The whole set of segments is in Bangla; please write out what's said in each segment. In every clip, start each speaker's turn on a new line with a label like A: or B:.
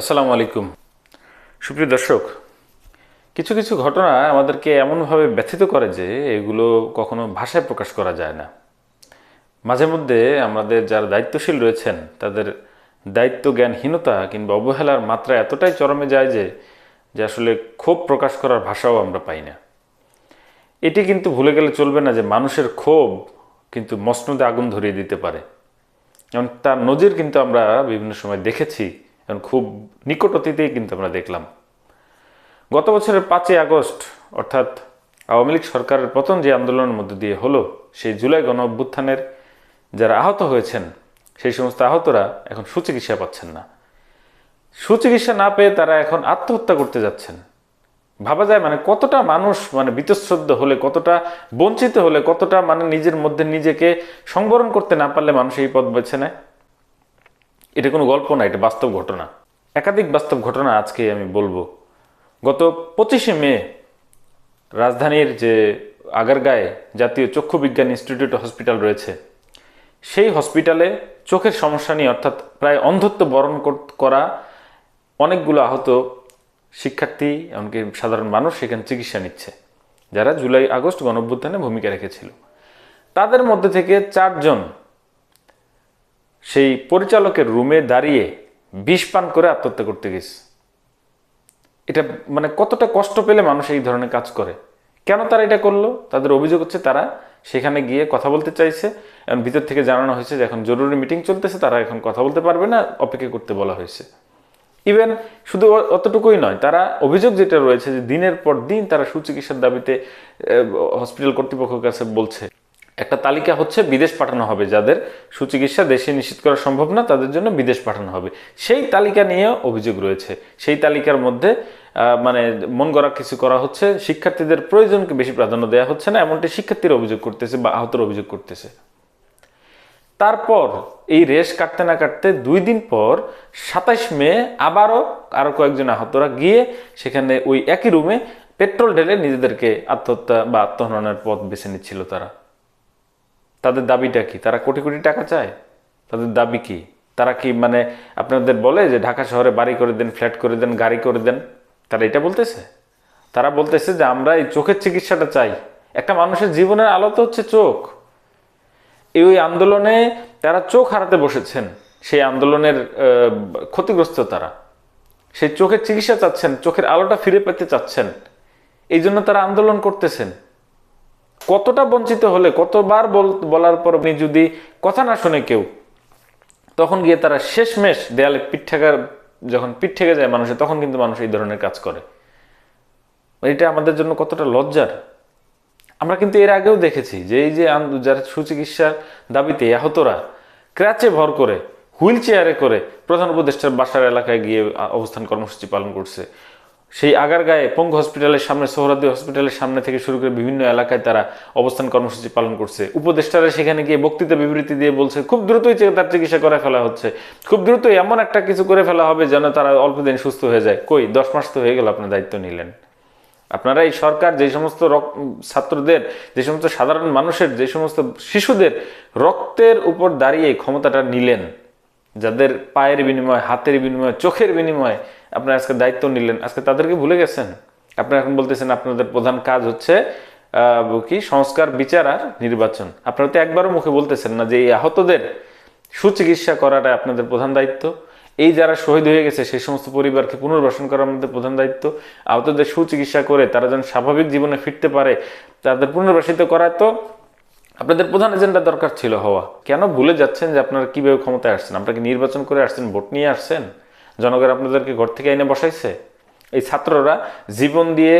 A: আসসালামু আলাইকুম। সুপ্রিয় দর্শক, কিছু কিছু ঘটনা আমাদেরকে এমনভাবে ব্যথিত করে যে এগুলো কখনো ভাষায় প্রকাশ করা যায় না। মাঝে মধ্যে আমাদের যারা দায়িত্বশীল রয়েছেন, তাদের দায়িত্ব জ্ঞানহীনতা কিংবা অবহেলার মাত্রা এতটাই চরমে যায় যে যে আসলে ক্ষোভ প্রকাশ করার ভাষাও আমরা পাই না। এটি কিন্তু ভুলে গেলে চলবে না যে মানুষের ক্ষোভ কিন্তু মসনদে আগুন ধরিয়ে দিতে পারে। এবং তার নজির কিন্তু আমরা বিভিন্ন সময় দেখেছি। এবং খুব নিকট অতীতেই কিন্তু আমরা দেখলাম। গত বছরের পাঁচই আগস্ট, অর্থাৎ আওয়ামী লীগ সরকারের পতন যে আন্দোলনের মধ্যে দিয়ে হলো, সেই জুলাই গণ অভ্যুত্থানের যারা আহত হয়েছেন, সেই সমস্ত আহতরা এখন সুচিকিৎসা পাচ্ছেন না। সুচিকিৎসা না পেয়ে তারা এখন আত্মহত্যা করতে যাচ্ছেন। ভাবা যায় মানে কতটা মানুষ মানে বীতশ্রদ্ধ হলে, কতটা বঞ্চিত হলে, কতটা মানে নিজের মধ্যে নিজেকে সংবরণ করতে না পারলে মানুষ এই পথ বেছে নেয়। এটা কোনো গল্প না, এটা বাস্তব ঘটনা। একাধিক বাস্তব ঘটনা আজকে আমি বলব। গত পঁচিশে মে, রাজধানীর যে আগারগাঁয়ে জাতীয় চক্ষু বিজ্ঞান ইনস্টিটিউট হসপিটাল রয়েছে, সেই হসপিটালে চোখের সমস্যা নিয়ে অর্থাৎ প্রায় অন্ধত্ব বরণ করা অনেকগুলো আহত শিক্ষার্থী, এমনকি সাধারণ মানুষ সেখানে চিকিৎসা নিচ্ছে, যারা জুলাই আগস্ট গণঅভ্যুত্থানে ভূমিকা রেখেছিল। তাদের মধ্যে থেকে চারজন সেই পরিচালকের রুমে দাঁড়িয়ে বিষ পান করে আত্মহত্যা করতে গেছে। এটা মানে কতটা কষ্ট পেলে মানুষ এই ধরনের কাজ করে? কেন তারা এটা করল? তাদের অভিযোগ হচ্ছে তারা সেখানে গিয়ে কথা বলতে চাইছে, এবং ভিতর থেকে জানানো হয়েছে যে এখন জরুরি মিটিং চলতেছে, তারা এখন কথা বলতে পারবে না, অপেক্ষা করতে বলা হয়েছে। ইভেন শুধু অতটুকুই নয়, তারা অভিযোগ যেটা রয়েছে যে দিনের পর দিন তারা সুচিকিৎসার দাবিতে হসপিটাল কর্তৃপক্ষের কাছে বলছে। একটা তালিকা হচ্ছে বিদেশ পাঠানো হবে যাদের সুচিকিৎসা দেশে নিশ্চিত করা সম্ভব না, তাদের জন্য বিদেশ পাঠানো হবে। সেই তালিকা নিয়ে অভিযোগ রয়েছে। সেই তালিকার মধ্যে মানে মন গড়া কিছু করা হচ্ছে। শিক্ষার্থীদের প্রয়োজনকে বেশি প্রাধান্য দেওয়া হচ্ছে না, এমনটি শিক্ষার্থীর অভিযোগ করতেছে বা আহতর অভিযোগ করতেছে। তারপর এই রেশ কাটতে না কাটতে দুই দিন পর সাতাইশ মে আবারও আরও কয়েকজন আহতরা গিয়ে সেখানে ওই একই রুমে পেট্রোল ঢেলে নিজেদেরকে আত্মহত্যা বা আত্মহননের পথ বেছে নিচ্ছিল তারা। তাদের দাবিটা কি? তারা কোটি কোটি টাকা চায়? তাদের দাবি কি? তারা কি মানে আপনাদের বলে যে ঢাকা শহরে বাড়ি করে দেন, ফ্ল্যাট করে দেন, গাড়ি করে দেন? তারা এটা বলতেছে? তারা বলতেছে যে আমরা এই চোখের চিকিৎসাটা চাই। একটা মানুষের জীবনের আলো তো হচ্ছে চোখ। এই ওই আন্দোলনে তারা চোখ হারাতে বসেছেন। সেই আন্দোলনের ক্ষতিগ্রস্ত তারা। সেই চোখের চিকিৎসা চাচ্ছেন, চোখের আলোটা ফিরে পেতে চাচ্ছেন। এই জন্য তারা আন্দোলন করতেছেন। কতটা বঞ্চিত হলে, কতবার বল- বলার পর আপনি যদি কথা না শুনে কেউ, তখন গিয়ে তারা শেষমেশ দেয়ালে পিঠ ঠেকার, যখন পিঠ ঠেকে যায় মানুষে তখন কিন্তু মানুষ এই ধরনের কাজ করে। এটা আমাদের জন্য কতটা লজ্জার। আমরা কিন্তু এর আগেও দেখেছি যে এই যে যারা সুচিকিৎসার দাবিতে আহতরা, ক্র্যাচে ভর করে, হুইল চেয়ারে করে প্রধান উপদেষ্টার বাসার এলাকায় গিয়ে অবস্থান কর্মসূচি পালন করছে। সেই আগারগাঁয়ে পঙ্গু হসপিটালের সামনে সোহরাদি হসপিটালের সামনে থেকে শুরু করে বিভিন্ন এলাকায় তারা অবস্থান কর্মসূচি পালন করছে। উপদেষ্টারা সেখানে গিয়ে বক্তৃতা বিবৃতি দিয়ে বলছে, খুব দ্রুতই তার চিকিৎসা করে ফেলা হচ্ছে। খুব দ্রুতই এমন একটা কিছু করে ফেলা হবে যেন তারা অল্প দিন সুস্থ হয়ে যায়। কই, দশ মাস তো হয়ে গেল আপনার দায়িত্ব নিলেন। আপনারা এই সরকার যে সমস্ত ছাত্রদের, যে সমস্ত সাধারণ মানুষের, যে সমস্ত শিশুদের রক্তের উপর দাঁড়িয়ে ক্ষমতাটা নিলেন, যাদের পায়ের বিনিময়ে, হাতের বিনিময়ে, চোখের বিনিময়ে আপনারা আজকে দায়িত্ব নিলেন। আজকে তাদেরকে ভুলে গেছেন? আপনারা এখন বলতেছেন আপনাদের প্রধান কাজ হচ্ছে কি? সংস্কার, বিচার আর নির্বাচন। আপনারা তো একবারও মুখে বলতেছেন না যে এই আহতদের সুচিকিৎসা করাটা আপনাদের প্রধান দায়িত্ব। এই যারা শহীদ হয়ে গেছে, সেই সমস্ত পরিবারকে পুনর্বাসন করা আমাদের প্রধান দায়িত্ব। আহতদের সুচিকিৎসা করে তারা যেন স্বাভাবিক জীবনে ফিরতে পারে, তাদের পুনর্বাসিত করা তো আপনাদের প্রধান এজেন্ডা দরকার ছিল হওয়া। কেন ভুলে যাচ্ছেন যে আপনারা কীভাবে ক্ষমতায় আসছেন? আপনাকে নির্বাচন করে আসছেন, ভোট নিয়ে আসছেন? জনগণ আপনাদেরকে ঘর থেকে এনে বসাইছে? এই ছাত্ররা জীবন দিয়ে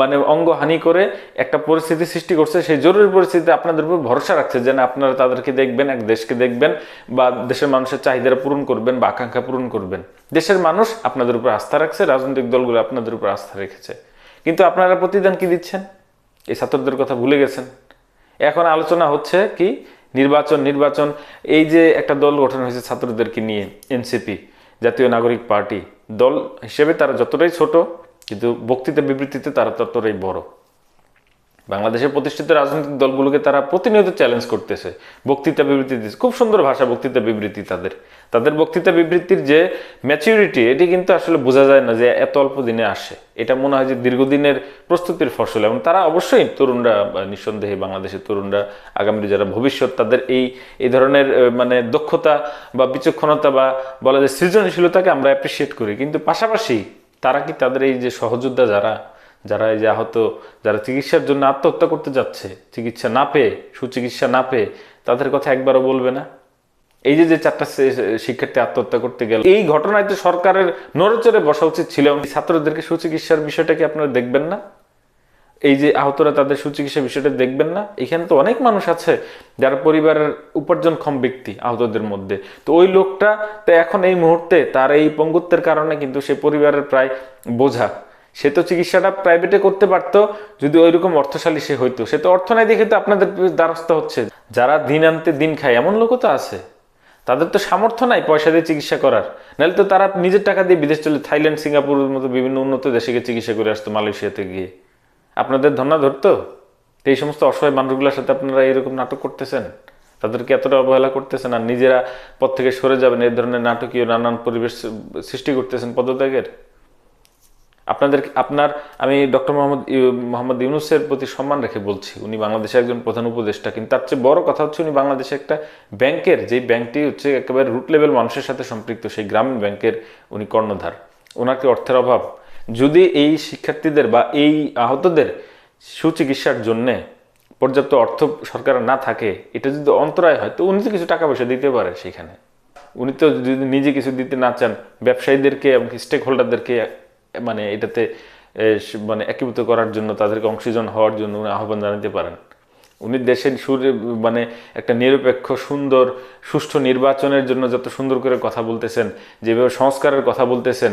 A: মানে অঙ্গহানি করে একটা পরিস্থিতি সৃষ্টি করছে, সেই জরুরি পরিস্থিতিতে আপনাদের উপর ভরসা রাখছে, যেন আপনারা তাদেরকে দেখবেন, এক দেশকে দেখবেন, বা দেশের মানুষের চাহিদা পূরণ করবেন, বা আকাঙ্ক্ষা পূরণ করবেন। দেশের মানুষ আপনাদের উপর আস্থা রাখছে, রাজনৈতিক দলগুলো আপনাদের উপর আস্থা রেখেছে। কিন্তু আপনারা প্রতিদান কি দিচ্ছেন? এই ছাত্রদের কথা ভুলে গেছেন? এখন আলোচনা হচ্ছে কি? নির্বাচন নির্বাচন, এই যে একটা দল গঠন হয়েছে ছাত্রদেরকে নিয়ে, এনসিপি। জাতীয় নাগরিক পার্টি দল হিসেবে তারা যতটাই ছোট, কিন্তু বক্তৃতা বিবৃতিতে তারা ততটাই বড়। বাংলাদেশে প্রতিষ্ঠিত রাজনৈতিক দলগুলোকে তারা প্রতিনিয়ত চ্যালেঞ্জ করতেছে। বক্তৃতা বিবৃতি দিচ্ছে। খুব সুন্দর ভাষা বক্তৃতা বিবৃতি তাদের। তাদের বক্তৃতা বিবৃতির যে ম্যাচিউরিটি এটি কিন্তু আসলে বোঝা যায় না যে এত অল্প দিনে আসে। এটা মনে হয় যে দীর্ঘদিনের প্রস্তুতির ফসল এবং তারা অবশ্যই তরুণরা নিঃসন্দেহে বাংলাদেশের তরুণরা আগামী যারা ভবিষ্যৎ, তাদের এই এই ধরনের মানে দক্ষতা বা বিচক্ষণতা বা বলা যায় সৃজনশীলতাকে আমরা অ্যাপ্রিসিয়েট করি। কিন্তু পাশাপাশি তারা কি তাদের এই যে সহযোদ্ধা যারা যারা এই যে আহত, যারা চিকিৎসার জন্য আত্মহত্যা করতে যাচ্ছে, চিকিৎসা না পেয়ে, সুচিকিৎসা না পেয়ে, তাদের কথা একবারও বলবে না? এই যে যে চারটা শিক্ষার্থী আত্মহত্যা করতে গেল, এই ঘটনায় তো সরকারের নড়চড়ে বসা উচিত ছিল। ছাত্রদেরকে সুচিকিৎসার বিষয়টা কি আপনারা দেখবেন না? এই যে আহতরা তাদের সুচিকিৎসা বিষয়টা দেখবেন না? এখানে তো অনেক মানুষ আছে যারা পরিবারের উপার্জনক্ষম ব্যক্তি আহতদের মধ্যে। তো ওই লোকটা তো এখন এই মুহূর্তে তার এই পঙ্গুত্বের কারণে কিন্তু সে পরিবারের প্রায় বোঝা। সে তো চিকিৎসাটা প্রাইভেটে করতে পারতো, যদি ওইরকম অর্থশালী সে হইতো। সে তো অর্থ নাই দেখে তো আপনাদের দ্বারস্থ হচ্ছে। যারা দিন আনতে দিন খায়, এমন লোকও তো আছে। তাদের তো সামর্থ্য নাই পয়সা দিয়ে চিকিৎসা করার। নাহলে তো তারা নিজের টাকা দিয়ে বিদেশ চলে থাইল্যান্ড, সিঙ্গাপুরের মতো বিভিন্ন উন্নত দেশে গিয়ে চিকিৎসা করে আসতো, মালয়েশিয়াতে গিয়ে। আপনাদের ধর্না ধরতো? এই সমস্ত অসহায় মানুষগুলোর সাথে আপনারা এরকম নাটক করতেছেন? তাদেরকে এতটা অবহেলা করতেছেন আর নিজেরা পথ থেকে সরে যাবেন এই ধরনের নাটকীয় নানান পরিবেশ সৃষ্টি করতেছেন পদত্যাগের? আপনাদের আপনার, আমি ডক্টর মোহাম্মদ মোহাম্মদ ইউনুসের প্রতি সম্মান রেখে বলছি, উনি বাংলাদেশের একজন প্রধান উপদেষ্টা, কিন্তু তার চেয়ে বড় কথা হচ্ছে উনি বাংলাদেশে একটা ব্যাংকের, যেই ব্যাংকটি হচ্ছে একেবারে রুট লেভেল মানুষের সাথে সম্পৃক্ত, সেই গ্রামীণ ব্যাংকের উনি কর্ণধার। ওনার কি অর্থের অভাব। যদি এই শিক্ষার্থীদের বা এই আহতদের সুচিকিৎসার জন্যে পর্যাপ্ত অর্থ সরকারের না থাকে, এটা যদি অন্তরায় হয়, তো উনি তো কিছু টাকা পয়সা দিতে পারে সেখানে। উনি তো যদি নিজে কিছু দিতে না চান, ব্যবসায়ীদেরকে এবং স্টেক হোল্ডারদেরকে মানে এটাতে মানে একীভূত করার জন্য তাদেরকে অংশীজন হওয়ার জন্য উনি আহ্বান জানাতে পারেন। উনি দেশের সুরে মানে একটা নিরপেক্ষ, সুন্দর, সুষ্ঠু নির্বাচনের জন্য যত সুন্দর করে কথা বলতেছেন, যেভাবে সংস্কারের কথা বলতেছেন,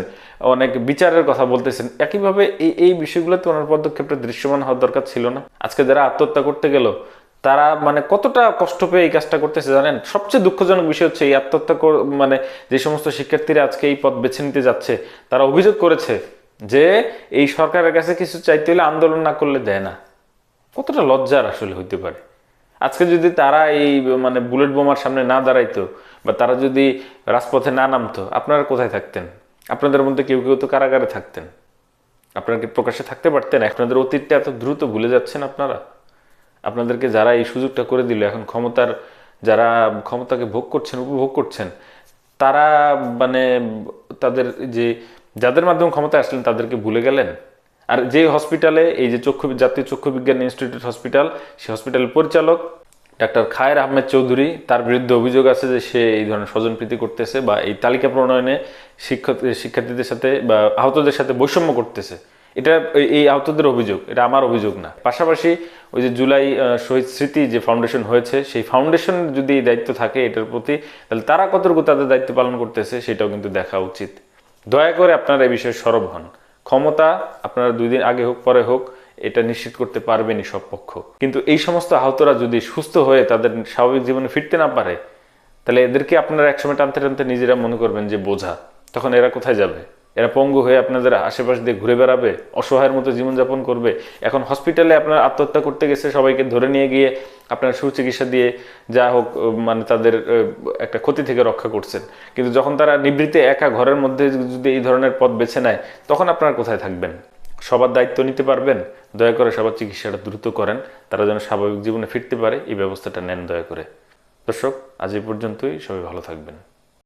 A: অনেক বিচারের কথা বলতেছেন, একইভাবে এই এই বিষয়গুলোতে ওনার পদক্ষেপটা দৃশ্যমান হওয়ার দরকার ছিল না। আজকে যারা আত্মহত্যা করতে গেল তারা মানে কতটা কষ্ট পেয়ে এই কাজটা করতেছে জানেন? সবচেয়ে দুঃখজনক বিষয় হচ্ছে এই আত্মহত্যা মানে যে সমস্ত শিক্ষার্থীরা আজকে এই পথ বেছে নিতে যাচ্ছে, তারা অভিযোগ করেছে যে এই সরকারের কাছে কিছু চাইতে হলে আন্দোলন না করলে দেয় না। কতটা লজ্জার আসলে হইতে পারে। আজকে যদি তারা এই মানে বুলেট বোমার সামনে না দাঁড়াইতো বা তারা যদি রাজপথে না নামতো, আপনারা কোথায় থাকতেন? আপনাদের মধ্যে কেউ কেউ তো কারাগারে থাকতেন। আপনারা কি প্রকাশ্যে থাকতে পারতেন? আপনাদের অতীতটা এত দ্রুত ভুলে যাচ্ছেন আপনারা? আপনাদেরকে যারা এই সুযোগটা করে দিল, এখন ক্ষমতার যারা, ক্ষমতাকে ভোগ করছেন, উপভোগ করছেন, তারা মানে তাদের যে, যাদের মাধ্যমে ক্ষমতায় আসলেন তাদেরকে ভুলে গেলেন? আর যে হসপিটালে এই যে চক্ষু, জাতীয় চক্ষু বিজ্ঞান ইনস্টিটিউট হসপিটাল সেই হসপিটালের পরিচালক ডাক্তার খায়ের আহমেদ চৌধুরী, তার বিরুদ্ধে অভিযোগ আছে যে সে এই ধরনের স্বজনপ্রীতি করতেছে বা এই তালিকা প্রণয়নে শিক্ষক, শিক্ষার্থীদের সাথে বা আহতদের সাথে বৈষম্য করতেছে। এটা এই- আহতদের অভিযোগ, এটা আমার অভিযোগ না। পাশাপাশি ওই যে জুলাই শহীদ স্মৃতি যে ফাউন্ডেশন হয়েছে, সেই ফাউন্ডেশন যদি দায়িত্ব থাকে এটার প্রতি, তাহলে তারা কতটুকু তাদের দায়িত্ব পালন করতেছে সেটাও কিন্তু দেখা উচিত। দয়া করে আপনারা এই বিষয়ে সরব হন। ক্ষমতা আপনারা দুই দিন আগে হোক, পরে হোক, এটা নিশ্চিত করতে পারবেনই সব পক্ষ। কিন্তু এই সমস্ত আহতরা যদি সুস্থ হয়ে তাদের স্বাভাবিক জীবনে ফিরতে না পারে, তাহলে এদেরকে আপনারা একসময় টানতে টানতে নিজেরা মনে করবেন যে বোঝা, তখন এরা কোথায় যাবে? এরা পঙ্গু হয়ে আপনাদের আশেপাশ দিয়ে ঘুরে বেড়াবে, অসহায়ের মতো জীবনযাপন করবে। এখন হসপিটালে আপনার আত্মহত্যা করতে গেছে, সবাইকে ধরে নিয়ে গিয়ে আপনার সুচিকিৎসা দিয়ে যা হোক মানে তাদের একটা ক্ষতি থেকে রক্ষা করছেন। কিন্তু যখন তারা নিবৃত্তে একা ঘরের মধ্যে যদি এই ধরনের পথ বেছে নেয়, তখন আপনারা কোথায় থাকবেন? সবার দায়িত্ব নিতে পারবেন? দয়া করে সবার চিকিৎসাটা দ্রুত করেন, তারা যেন স্বাভাবিক জীবনে ফিরতে পারে, এই ব্যবস্থাটা নেন দয়া করে। দর্শক, আজ এই পর্যন্তই, সবাই ভালো থাকবেন।